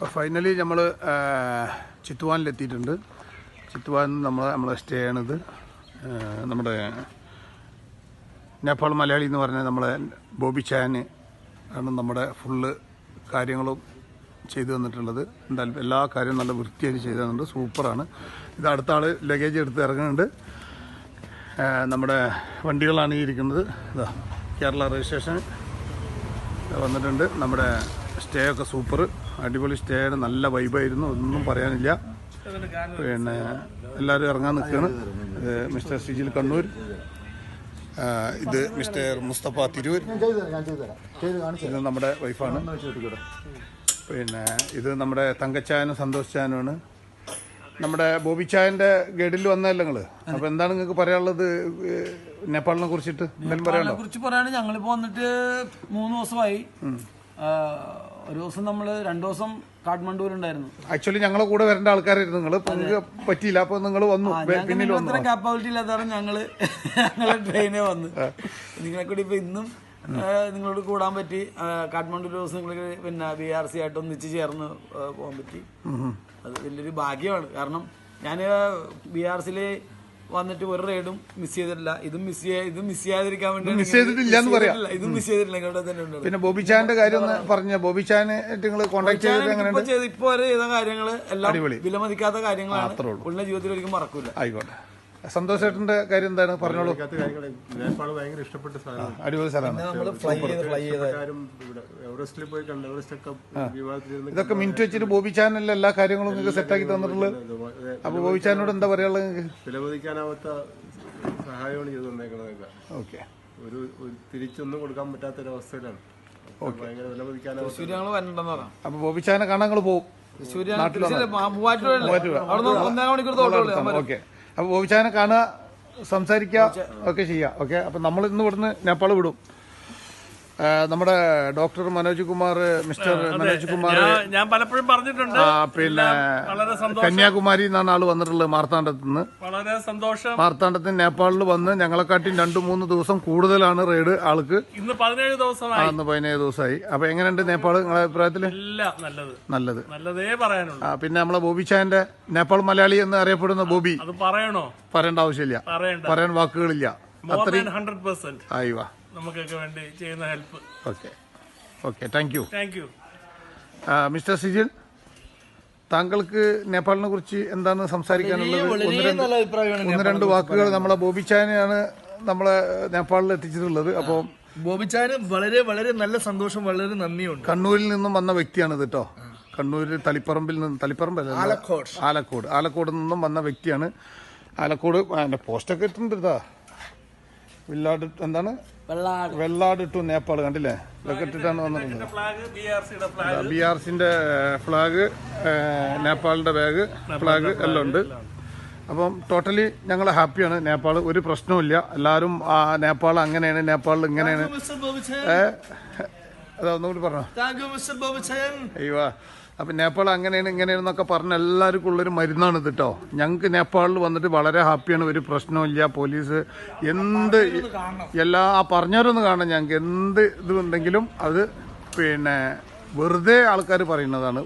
അപ്പോൾ ഫൈനലി നമ്മൾ ചിത്തുവാനിലെത്തിയിട്ടുണ്ട്. ചിത്തുവാൻ നമ്മൾ നമ്മളെ സ്റ്റേ ചെയ്യണത് നമ്മുടെ നേപ്പാൾ മലയാളി എന്ന് പറഞ്ഞ നമ്മളെ ബോബി ചാന് ആണ് നമ്മുടെ ഫുള്ള് കാര്യങ്ങളും ചെയ്തു തന്നിട്ടുള്ളത്. എന്തായാലും എല്ലാ കാര്യവും നല്ല വൃത്തിയായിട്ട് ചെയ്തു തന്നിട്ടുണ്ട്. സൂപ്പറാണ് ഇത് അടുത്ത ആൾ ലഗേജ് എടുത്ത് ഇറങ്ങുന്നുണ്ട്. നമ്മുടെ വണ്ടികളാണ് ഈ ഇരിക്കുന്നത്. ഇതാ കേരള രജിസ്ട്രേഷൻ വന്നിട്ടുണ്ട്. നമ്മുടെ സ്റ്റേ ഒക്കെ സൂപ്പർ അടിപൊളി സ്റ്റേ ആണ്. നല്ല വൈബായിരുന്നു ഒന്നും പറയാനില്ല. പിന്നെ എല്ലാവരും ഇറങ്ങാൻ നിൽക്കുകയാണ്. മിസ്റ്റർ സിജിൽ കണ്ണൂർ. ഇത് മിസ്റ്റർ മുസ്തഫ തിരൂർ. ഇത് നമ്മുടെ വൈഫാണ് പിന്നെ ഇത് നമ്മുടെ തങ്കച്ചായനും സന്തോഷ് ചാനുമാണ് നമ്മുടെ ബോബി ചായന്റെ ഗൈഡിൽ വന്നതല്ലേ നിങ്ങൾ? അപ്പൊ എന്താണ് നിങ്ങൾക്ക് പറയാനുള്ളത് നേപ്പാളിനെ കുറിച്ചിട്ട്? നേപ്പാളിനെ കുറിച്ച് പറയാണെങ്കിൽ ഞങ്ങളിപ്പോ വന്നിട്ട് മൂന്ന് ദിവസമായി. ഒരു ദിവസം നമ്മൾ രണ്ടു ദിവസം കാഠ്മണ്ഡൂരുണ്ടായിരുന്നു ആക്ച്വലി ഞങ്ങളെ കൂടെ വരേണ്ട ആൾക്കാരായിരുന്നു നിങ്ങൾ പറ്റിയില്ല. അപ്പൊ നിങ്ങൾ വന്നു. പിന്നിൽ വന്നു. കാപ്പാബിലിറ്റി ഇല്ലാത്തതാണ് ഞങ്ങൾ ഞങ്ങൾ ട്രെയിനെ വന്നു. നിങ്ങളെ കൂടി ഇപ്പൊ ഇന്നും നിങ്ങളോട് കൂടാൻ പറ്റി. കാഠ്മണ്ഡു ദിവസം നിങ്ങൾക്ക് പിന്നെ ബി ആർ സി ആയിട്ട് ഒന്നിച്ച് ചേർന്ന് പോകാൻ പറ്റി. അത് വലിയൊരു ഭാഗ്യമാണ്. കാരണം ഞാൻ ബി ആർ സിയിൽ വന്നിട്ട് ഒരു റൈഡും മിസ് ചെയ്തിട്ടില്ല. ഇതും മിസ് ചെയ്യാ ഇതും മിസ് ചെയ്യാതിരിക്കാൻ വേണ്ടി മിസ് ചെയ്തിട്ടില്ല എന്ന് പറയാം. ഇതും മിസ് ചെയ്തിട്ടില്ല ഇവിടെ തന്നെ ഉണ്ട് പിന്നെ ബോബി ചാന്റെ കാര്യം പറഞ്ഞ ബോബി ചായനെ നിങ്ങൾ കോൺടാക്ട് ചെയ്ത് ഇപ്പൊ ചെയ്ത കാര്യങ്ങൾ എല്ലാം വിലമതിക്കാത്ത കാര്യങ്ങളാണ്. ഉള്ള. ജീവിതത്തിൽ ഒരിക്കലും മറക്കൂല. ആയിക്കോട്ടെ. സന്തോഷേട്ടന്റെ കാര്യം എന്താണ്? പറഞ്ഞോളൂ. കാര്യങ്ങൾ നേപ്പാൾ ഭയങ്കര ഇഷ്ടപ്പെട്ട സ്ഥലമാണ് അടിപൊളി സ്ഥലമാണ് നമ്മൾ ഫ്ലൈ ചെയ്ത് ഫ്ലൈ ചെയ്ത്. ആരും ഇവിടെ എവറസ്റ്റിൽ പോയി കണ്ട് എവറസ്റ്റ് ഒക്കെ വിമാനത്തിലിരുന്ന് ഇതൊക്കെ മിനിറ്റ് വെച്ചിട്ട് ബോബി ചാനലിൽ എല്ലാ കാര്യങ്ങളും നിങ്ങൾക്ക് സെറ്റ് ആക്കി തന്നിട്ടുള്ളത്? അപ്പൊ ബോബി ചാനോട് എന്താ പറയാനുള്ളത് നിങ്ങൾക്ക്? വിലമതിക്കാനാവാത്ത സഹായമാണ് ചെയ്തു ഓക്കെ. ഒരു ഒരു തിരിച്ചൊന്നും കൊടുക്കാൻ പറ്റാത്തൊരവസ്ഥയിലാണ്. ഭയങ്കര വിലമതിക്കാനാവാത്ത അപ്പൊ ബോബി ചാനെ കാണാൻ നിങ്ങൾ പോകും. മൂവാറ്റുപുഴ ഒന്നര മണിക്കൂർ ഓക്കെ. അപ്പൊ ബോബി ചാനെ കാണുക സംസാരിക്കുക ഒക്കെ ചെയ്യുക ഓക്കെ? അപ്പൊ നമ്മൾ ഇന്ന് ഇവിടുന്ന് നേപ്പാൾ വിടും. നമ്മുടെ ഡോക്ടർ മനോജ് കുമാർ മിസ്റ്റർ മനോജ് കുമാർ ഞാൻ- പലപ്പോഴും പറഞ്ഞിട്ടുണ്ട്. പിന്നെ വളരെ കന്യാകുമാരി എന്നാണ് ആൾ വന്നിട്ടുള്ളത് മാർത്താണ്ഡത്ത് നിന്ന് വളരെ സന്തോഷം. മാർത്താണ്ഡത്തിന് നേപ്പാളിൽ വന്ന് ഞങ്ങളെക്കാട്ടി രണ്ടു മൂന്ന് ദിവസം കൂടുതലാണ് റെയ്ഡ് ആൾക്ക്. ഇന്ന് പതിനേഴ് ദിവസമായി. ഇന്ന് പതിനേഴ് ദിവസമായി. അപ്പൊ എങ്ങനെയുണ്ട് നേപ്പാൾ നിങ്ങളെ അഭിപ്രായത്തിൽ? നല്ലത്. നല്ലത്. നല്ലതേ പറയാനുള്ളൂ. ആ, പിന്നെ നമ്മളെ ബോബി ചായന്റെ നേപ്പാൾ മലയാളി എന്ന് അറിയപ്പെടുന്ന ബോബി. അത് പറയണോ? പറയേണ്ട ആവശ്യമില്ല. പറയാൻ വാക്കുകളില്ല. അത്രയും ഹൺഡ്രഡ് പെർസെന്റ് ആയി വാ. നമുക്കൊക്കെ വേണ്ടി ചെയ്യുന്ന help. Okay. Okay thank you thank you mister Sijin താങ്കൾക്ക് നേപ്പാളിനെ കുറിച്ച് എന്താണ് സംസാരിക്കാനുള്ളത്? ഒന്ന് രണ്ട് നല്ല അഭിപ്രായമാണ് ഒന്ന് രണ്ട് വാക്കുകൾ നമ്മളെ ബോബിച്ചാനെയാണ് നമ്മളെ നേപ്പാളിൽ എത്തിച്ചിട്ടുള്ളത്. അപ്പോൾ ബോബിച്ചാന് വളരെ വളരെ നല്ല സന്തോഷം വളരെ നന്ദിയുണ്ട്. കണ്ണൂരിൽ നിന്നും വന്ന വ്യക്തിയാണ് ഇത് കേട്ടോ. കണ്ണൂരിൽ തളിപ്പറമ്പിൽ നിന്ന് തളിപ്പറമ്പല്ല? ആലക്കോട്. ആലക്കോട്. ആലക്കോട് നിന്നും വന്ന വ്യക്തിയാണ്. ആലക്കോട് പോസ്റ്റൊക്കെ ഇട്ടിട്ടുണ്ട് ഇതാ വില്ലാട് എന്താണ്? വെള്ളാട്. വെള്ളാട് ടു നേപ്പാൾ കണ്ടില്ലേ? ഇതൊക്കെ ഇട്ടിട്ടാണ് വന്നിട്ടുള്ളത്. ഫ്ലാഗ് ബി ആർ സിന്റെ ഫ്ലാഗ് നേപ്പാളിന്റെ ബാഗ് ഫ്ലാഗ് എല്ലാം ഉണ്ട്. അപ്പം ടോട്ടലി ഞങ്ങൾ ഹാപ്പിയാണ് നേപ്പാൾ. ഒരു പ്രശ്നവുമില്ല എല്ലാവരും ആ, നേപ്പാൾ അങ്ങനെയാണ് നേപ്പാളിൽ ഇങ്ങനെയാണ്. ഏഹ് അതൊന്നും കൂടി അതാ ഒന്നുകൂടി പറഞ്ഞോ. അയ്യോ അപ്പം നേപ്പാൾ അങ്ങനെയാണ് ഇങ്ങനെയാണെന്നൊക്കെ പറഞ്ഞ എല്ലാവർക്കും ഉള്ളൊരു മരുന്നാണ് ഇത് കേട്ടോ ഞങ്ങൾക്ക് നേപ്പാളിൽ വന്നിട്ട് വളരെ ഹാപ്പിയാണ്. ഒരു പ്രശ്നമില്ല പോലീസ് എന്ത് എല്ലാ ആ പറഞ്ഞവരൊന്ന് കാണാം ഞങ്ങൾക്ക് എന്ത് ഇതുണ്ടെങ്കിലും അത് പിന്നെ വെറുതെ ആൾക്കാർ പറയുന്നതാണ്.